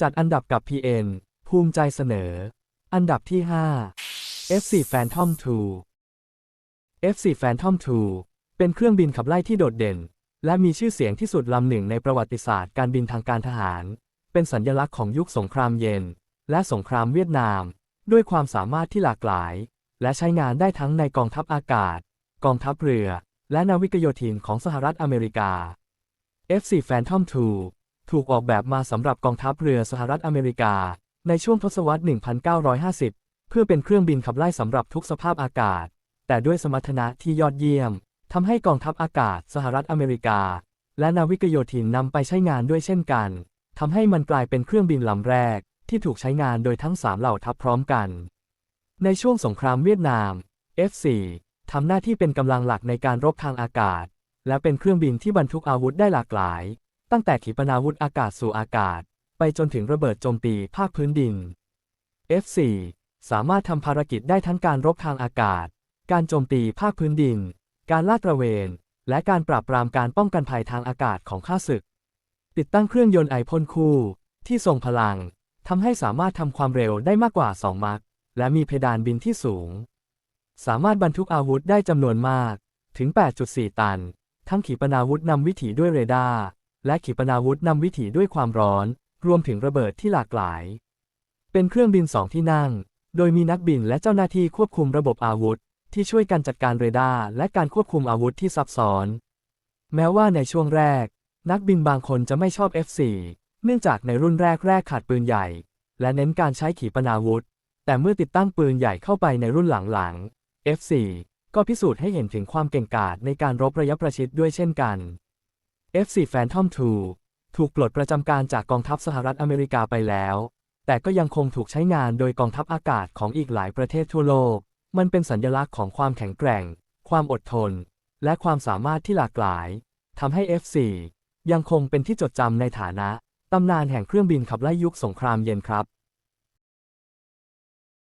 จัดอันดับกับ PN ภูมิใจเสนอ อันดับที่ 5 F4 Phantom 2 F4 Phantom 2 เป็นเครื่องบินขับไล่ที่โดดเด่น และมีชื่อเสียงที่สุดลำหนึ่งในประวัติศาสตร์การบินทางการทหาร เป็นสัญญลักษณ์ของยุคสงครามเย็น และสงครามเวียดนาม ด้วยความสามารถที่หลากหลาย และใช้งานได้ทั้งในกองทัพอากาศ กองทัพเรือ และนาวิกโยธินของสหรัฐอเมริกา F4 Phantom 2 ถูกออกแบบมาสำหรับกองทัพเรือสหรัฐอเมริกา ในช่วงทศวรรษ 1950 เพื่อเป็นเครื่องบินขับไล่สำหรับทุกสภาพอากาศ แต่ด้วยสมรรถนะที่ยอดเยี่ยมทำให้กองทัพอากาศสหรัฐอเมริกา และนาวิกโยธินนำไปใช้งานด้วยเช่นกันทำให้มันกลายเป็นเครื่องบินลำแรก ที่ถูกใช้งานโดยทั้ง3เหล่าทัพพร้อมกัน ในช่วงสงครามเวียดนาม F4 ทำหน้าที่เป็นกำลังหลักในการรบทางอากาศ และเป็นเครื่องบินที่บรรทุกอาวุธได้หลากหลาย ตั้งแต่ขีปนาวุธอากาศสู่อากาศ ไปจนถึงระเบิดโจมตีภาคพื้นดิน F4 สามารถทำภารกิจได้ทั้งการรบทางอากาศ การโจมตีภาคพื้นดิน การลาดตระเวน และการปราบปรามการป้องกันภัยทางอากาศของข้าศึก ติดตั้งเครื่องยนต์ไอพ่นคู่ ที่ทรงพลังทำให้สามารถทำความเร็วได้มากกว่า 2 มัคและมีเพดานบินที่สูง สามารถบรรทุกอาวุธได้จำนวนมาก ถึง 8.4 ตัน ทั้งขีปนาวุธนำวิถีด้วยเรดาร์ และขีปนาวุธนำวิถีด้วยความร้อน รวมถึงระเบิดที่หลากหลาย เป็นเครื่องบินสองที่นั่ง โดยมีนักบินและเจ้าหน้าที่ควบคุมระบบอาวุธ ที่ช่วยกันจัดการเรดาร์และการควบคุมอาวุธที่ซับซ้อน แม้ว่าในช่วงแรก นักบินบางคนจะไม่ชอบ F4 เนื่องจากในรุ่นแรกๆขาดปืนใหญ่ และเน้นการใช้ขีปนาวุธ แต่เมื่อติดตั้งปืนใหญ่เข้าไปในรุ่นหลังๆ F4 ก็พิสูจน์ให้เห็นถึงความเก่งกาจในการรบระยะประชิดด้วยเช่นกัน F4 Phantom II ถูกปลดประจำการจากกองทัพสหรัฐอเมริกาไปแล้ว แต่ก็ยังคงถูกใช้งานโดยกองทัพอากาศของอีกหลายประเทศทั่วโลก มันเป็นสัญลักษณ์ของความแข็งแกร่ง ความอดทน และความสามารถที่หลากหลายทำให้ F4 ยังคงเป็นที่จดจำในฐานะตำนานแห่งเครื่องบินขับไล่ยุคสงครามเย็นครับ